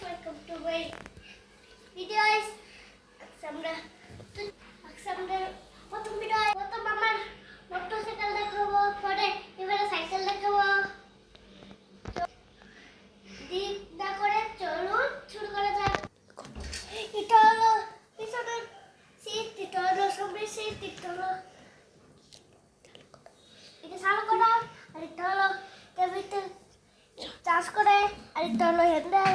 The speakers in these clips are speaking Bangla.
welcome to my videos. আমরা আমরা প্রথম ভিডিও প্রথম আমার মোটরসাইকেল দেখাবো পরে এবারে সাইকেল দেখাবো দিক না করে চলুন শুরু করা যাক এটা হলো পিছনের সিট এটা হলো সামনের সিট এটা হলো এটা চালু করা আর এটা হলো টেবিলতে চার্জ করে আর এটা হলো হ্যান্ডেল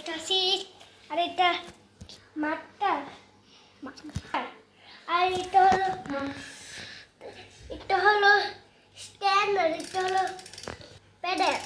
একটা সিট আর এটা মাঠটা। আর এটা হলো এটা হলো স্ট্যান্ড আর এটা হলো প্যাডেল